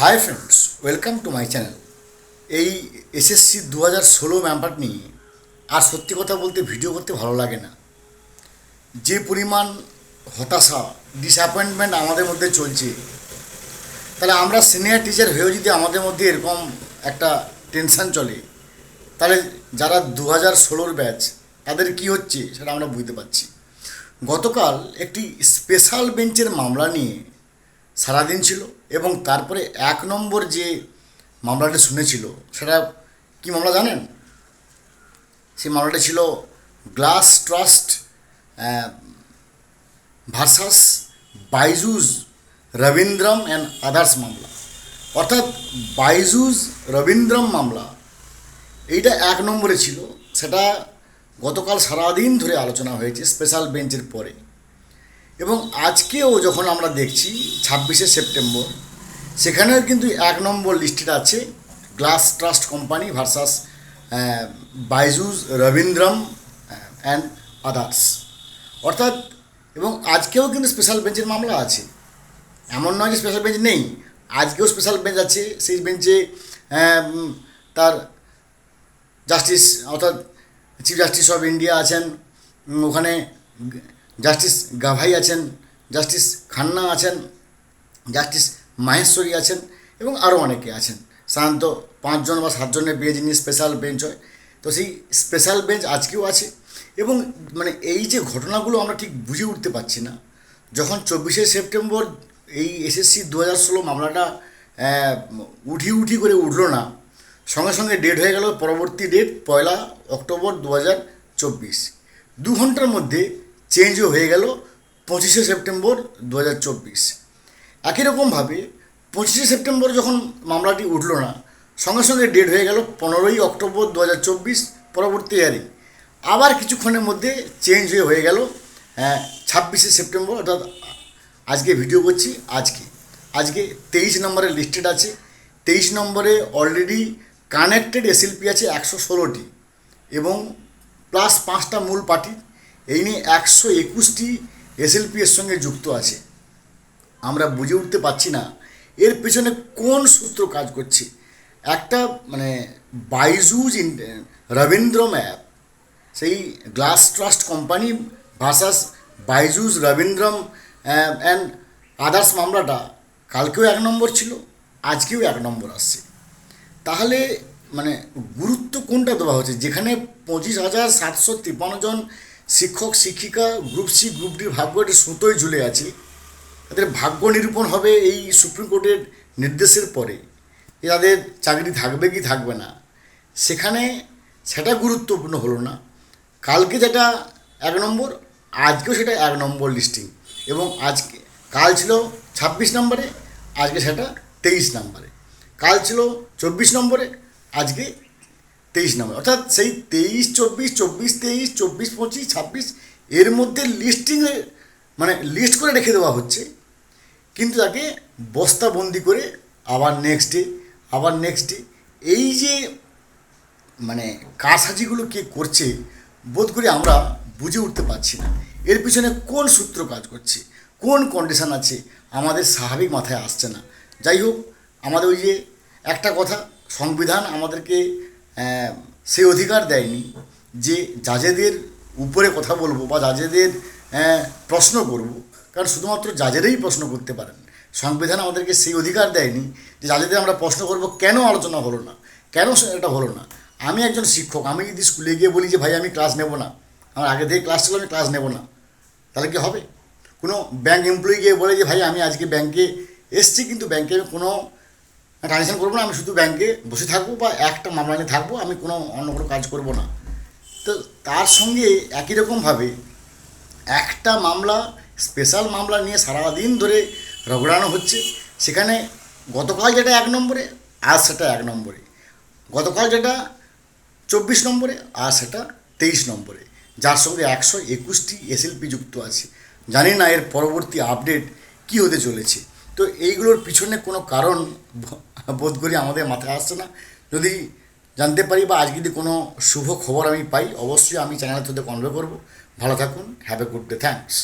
Hi friends welcome to my channel এই SSC দু হাজার ষোলো ম্যাম্পার নিয়ে আর সত্যি কথা বলতে ভিডিও করতে ভালো লাগে না। যে পরিমাণ হতাশা ডিসঅ্যাপয়েন্টমেন্ট আমাদের মধ্যে চলছে, তাহলে আমরা সিনিয়র টিচার হয়েও যদি আমাদের মধ্যে এরকম একটা টেনশন চলে, তাহলে যারা দু হাজার ষোলোর ব্যাচ তাদের কি হচ্ছে সেটা আমরা বুঝতে পারছি। গতকাল একটি স্পেশাল বেঞ্চের মামলা নিয়ে সারাদিন ছিল এবং তারপরে এক নম্বর যে মামলাটা শুনেছিল, সেটা কি মামলা জানেন? সেই মামলাটা ছিল Glas Trust versus Byju's Raveendran and others মামলা। অর্থাৎ বাইজুস রবীন্দ্রম মামলা, এইটা এক নম্বরে ছিল। সেটা গতকাল সারাদিন ধরে আলোচনা হয়েছে স্পেশাল বেঞ্চের পরে। এবং আজকেও যখন আমরা দেখছি, ছাব্বিশে সেপ্টেম্বর, সেখানেও কিন্তু এক নম্বর লিস্টেড আছে, Glas Trust company versus Byju's, Raveendran and others অর্থাৎ, এবং আজকেও কিন্তু স্পেশাল বেঞ্চের মামলা আছে। এমন নয় যে স্পেশাল বেঞ্চ নেই, আজকেও স্পেশাল বেঞ্চ আছে, সেই বেঞ্চে তার জাস্টিস অর্থাৎ চিফ জাস্টিস অফ ইন্ডিয়া আছেন ওখানে জাস্টিস গাভাই আছেন, জাস্টিস খান্না আছেন, জাস্টিস মাহেশ্বরী আছেন এবং আরও অনেকে আছেন। সাধারণত পাঁচজন বা সাতজনের বেঞ্চ নিয়ে স্পেশাল বেঞ্চ হয়। তো সেই স্পেশাল বেঞ্চ আজকেও আছে এবং মানে এই যে ঘটনাগুলো আমরা ঠিক বুঝে উঠতে পারছি না। যখন চব্বিশে সেপ্টেম্বর এই এসএসসি দু হাজার ষোলো মামলাটা উঠি উঠি করে উঠল না, সঙ্গে সঙ্গে ডেট হয়ে গেল পরবর্তী ডেট পয়লা অক্টোবর দু হাজার চব্বিশ। দু ঘণ্টার মধ্যে চেঞ্জও হয়ে গেল পঁচিশে সেপ্টেম্বর দু হাজার চব্বিশ। একই রকমভাবে পঁচিশে সেপ্টেম্বর যখন মামলাটি উঠল না, সঙ্গে সঙ্গে ডেট হয়ে গেল পনেরোই অক্টোবর দু হাজার চব্বিশ পরবর্তী ইয়ারে আবার কিছুক্ষণের মধ্যে চেঞ্জ হয়ে হয়ে গেল ছাব্বিশে সেপ্টেম্বর, অর্থাৎ আজকে ভিডিও করছি, আজকে। আজকে তেইশ নম্বরে লিস্টেড আছে। তেইশ নম্বরে অলরেডি কানেক্টেড এসএলপি আছে একশো ষোলোটি এবং প্লাস পাঁচটা মূল পার্টি এই নিয়ে একশো একুশটি এসএলপি এর সঙ্গে যুক্ত আছে। আমরা বুঝে উঠতে পারছি না এর পেছনে কোন সূত্র কাজ করছে। একটা মানে বাইজুজ ইন- রবীন্দ্রম অ্যাপ সেই Glas Trust company versus Byju's, Raveendran and others মামলাটা কালকেও এক নম্বর ছিল, আজকেও এক নম্বর আসছে। তাহলে মানে গুরুত্ব কোনটা দেওয়া হচ্ছে? যেখানে পঁচিশ হাজার সাতশো তিপ্পান্ন জন শিক্ষক, শিক্ষিকা গ্রুপ সি গ্রুপ ডির ভাগ্যটি সুতোয় ঝুলে আছে। তাদের ভাগ্য নিরূপণ হবে এই সুপ্রিম কোর্টের নির্দেশের পরে। যে তাদের চাকরি থাকবে কি থাকবে না। সেখানে সেটা গুরুত্বপূর্ণ হলো না। কালকে যেটা এক নম্বর, আজকেও সেটা এক নম্বর লিস্টিং এবং আজকে, কাল ছিল ছাব্বিশ নম্বরে, আজকে সেটা তেইশ নম্বরে। কাল ছিল চব্বিশ নম্বরে, আজকে তেইশ নম্বর, অর্থাৎ সেই তেইশ, চব্বিশ চব্বিশ, তেইশ, চব্বিশ, পঁচিশ, ছাব্বিশ, এর মধ্যে লিস্টিংয়ে মানে লিস্ট করে রেখে দেওয়া হচ্ছে। কিন্তু তাকে বস্তাবন্দি করে আবার নেক্সট ডে আবার নেক্সট ডে এই যে মানে কারসাজিগুলো কে করছে, বোধ করি আমরা বুঝে উঠতে পারছি না। এর পিছনে কোন সূত্র কাজ করছে, কোন কন্ডিশন আছে, আমাদের স্বাভাবিক মাথায় আসছে না। যাই হোক, আমাদের ওই যে একটা কথা, সংবিধান আমাদেরকে সেই অধিকার দেয়নি যে জাজেদের উপরে কথা বলব বা জাজেদের প্রশ্ন করব। কারণ শুধুমাত্র জাজেরাই প্রশ্ন করতে পারেন। সংবিধান আমাদেরকে সেই অধিকার দেয়নি যে জাজেদের আমরা প্রশ্ন করব, কেন আলোচনা হলো না? কেন এটা হলো না? আমি একজন শিক্ষক, আমি যদি স্কুলে গিয়ে বলি যে, ভাই, আমি ক্লাস নেব না। আমার আগে থেকে ক্লাস ছিল, আমি ক্লাস নেব না। তাহলে কি হবে? কোনো ব্যাংক এমপ্লয়ি গিয়ে বলে যে, ভাই, আমি আজকে ব্যাংকে এসছি, কিন্তু ব্যাংকে কোনো ট্রানজ্যাকশন করব না, আমি শুধু ব্যাংকে বসে থাকব বা একটা মামলা নিয়ে থাকব, আমি কোনো অন্য কোনো কাজ করব না। তো তার সঙ্গে একই রকমভাবে একটা মামলা স্পেশাল মামলা নিয়ে সারাদিন ধরে রগড়ানো হচ্ছে। সেখানে গতকাল যেটা এক নম্বরে, আজ সেটা এক নম্বরে। গতকাল যেটা চব্বিশ নম্বরে আর সেটা তেইশ নম্বরে। যার সঙ্গে একশো একুশটি এসএলপি যুক্ত আছে। জানি না এর পরবর্তী আপডেট কী হতে চলেছে। তো এইগুলোর পিছনে কোনো কারণ বোধ করি আমাদের মাথায় আসছে না। যদি জানতে পারি বা আজকে যদি কোনো শুভ খবর আমি পাই, অবশ্যই আমি চ্যানেলের থ্রুতে কনভে করব। ভালো থাকুন have a good day thanks